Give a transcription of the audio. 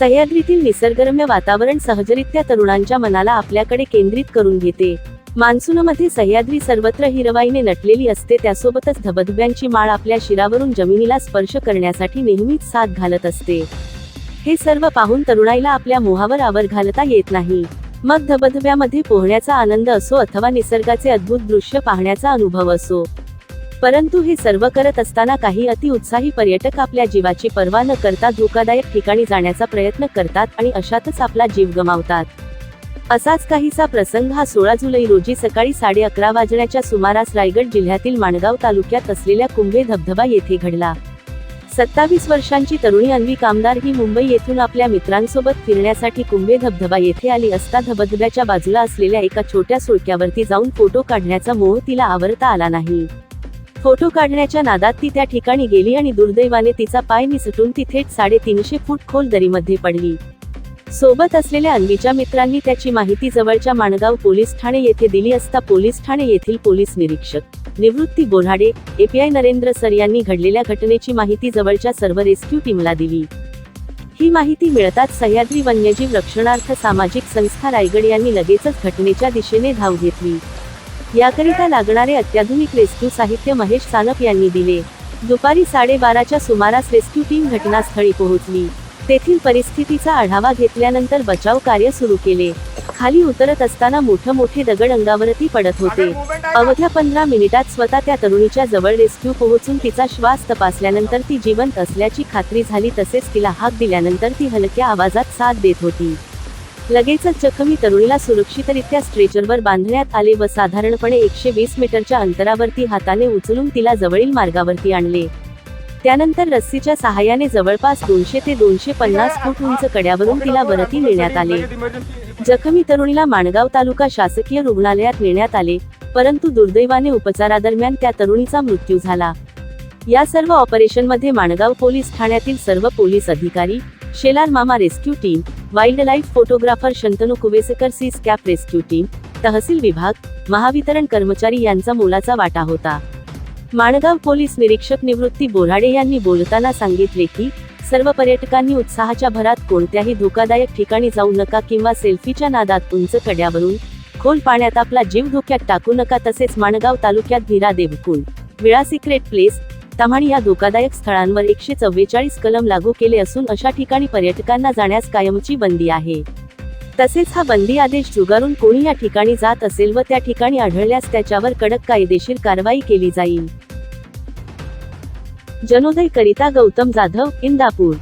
सह्याद्रीतील निसर्गरम्य वातावरण सहजरित्या तरुणांच्या मनाला आपल्याकडे केंद्रित करून घेते. मान्सूनमध्ये सह्याद्री सर्वत्र हिरवाईने नटलेली असते त्यासोबतच धबधब्यांची माळ आपल्या शिरावरून जमिनीला स्पर्श करण्यासाठी नेहमीच साथ घालत असते. हे सर्व पाहून तरुणाईला आपल्या मोहावर आवर घालता येत नाही. मग धबधब्यामध्ये पोहण्याचा आनंद असो अथवा निसर्गाचे अद्भुत दृश्य पाहण्याचा अनुभव असो परंतु हे सर्व करत असताना काही अतिउत्साही पर्यटक आपल्या जीवाची पर्वा न करता धोकादायक ठिकाणी जाण्याचा प्रयत्न करतात आणि अशातच आपला जीव गमावतात. असाच काहीसा प्रसंग हा सोळा जुलै रोजी सकाळी साडे अकरा वाजण्याच्या सुमारास रायगड जिल्ह्यातील माणगाव तालुक्यात असलेल्या कुंभे धबधबा येथे घडला. सत्तावीस वर्षांची तरुणी अन्वी कामदार ही मुंबई येथून आपल्या मित्रांसोबत फिरण्यासाठी कुंभे धबधबा येथे आली असता धबधब्याच्या बाजूला असलेल्या एका छोट्या सुळक्यावरती जाऊन फोटो काढण्याचा मोह तिला आवरता आला नाही. फोटो काढण्याच्या नादात ती त्या ठिकाणी गेली आणि दुर्दैवाने तिचा पाय निसटून ती थेट साडेतीनशे फूट खोल दरीमध्ये पडली. सोबत असलेल्या अन्वीच्या मित्रांनी त्याची माहिती जवळच्या माणगाव पोलीस ठाणे येथे दिली असता पोलीस ठाणे येथील पोलीस निरीक्षक निवृत्ती बोराडे एपीआय नरेंद्र सर यांनी घडलेल्या घटनेची माहिती जवळच्या सर्व रेस्क्यू टीमला दिली. ही माहिती मिळताच सह्याद्री वन्यजीव रक्षणार्थ सामाजिक संस्था रायगड यांनी लगेचच घटनेच्या दिशेने धाव घेतली. याकरिता लागणारे अत्याधुनिक रेस्क्यू साहित्य महेश सानप यांनी दिले. दुपारी साडेबाराच्या सुमारास रेस्क्यू टीम घटनास्थळी पोहोचली. तेथील परिस्थितीचा आढावा घेतल्यानंतर बचाव कार्य सुरू केले. खाली उतरत असताना मोठं मोठे दगड अंगावरती पडत होते. अवघ्या पंधरा मिनिटात स्वतः त्या तरुणीच्या जवळ रेस्क्यू पोहोचून तिचा श्वास तपासल्यानंतर ती जिवंत असल्याची खात्री झाली तसेच तिला हाक दिल्यानंतर ती हलक्या आवाजात साथ देत होती. लगेचच जखमी तरुणीला सुरक्षितरित्या स्ट्रेचरवर बांधण्यात आले व साधारणपणे एकशे वीस मीटरच्या अंतरावरती हाताने उचलून तिला जवळील मार्गावरती आणले. त्यानंतर रस्सीच्या सहाय्याने जवळपास दोनशे ते दोनशे पन्नास फूट उंच कड्यावरून तिला वरती नेण्यात आले. जखमी तरुणीला माणगाव तालुका शासकीय रुग्णालयात नेण्यात आले परंतु दुर्दैवाने उपचारादरम्यान त्या तरुणीचा मृत्यू झाला. या सर्व ऑपरेशनमध्ये माणगाव पोलीस ठाण्यातील सर्व पोलीस अधिकारी शेलार मामा rescue team wildlife photographer Shantanu Kuvesekar C स्कॅप रेस्क्यू टीम तहसील विभाग महावितरण कर्मचारी यांचा मोलाचा वाटा होता. माणगाव पोलीस निरीक्षक निवृत्ती बोराडे यांनी बोलताना सांगितले की सर्व पर्यटकांनी उत्साहाच्या भरात कोणत्याही धोकादायक ठिकाणी जाऊ नका किंवा सेल्फीच्या नादात उंच कड्यावरून खोल पाण्यात आपला जीव धोक्यात टाकू नका तसेच माणगाव तालुक्यात भिरा देवकुंड विळा सिक्रेट प्लेस ताम्हाणी या धोकादायक स्थळांवर एकशे चव्वेचाळीस कलम लागू केले असून अशा ठिकाणी पर्यटकांना जाण्यास कायमची बंदी आहे. तसेच हा बंदी आदेश जुगारून कोणी या ठिकाणी जात असेल व त्या ठिकाणी आढळल्यास त्याच्यावर कडक कायदेशीर कारवाई केली जाईल. जनोदय करिता गौतम जाधव इंदापूर.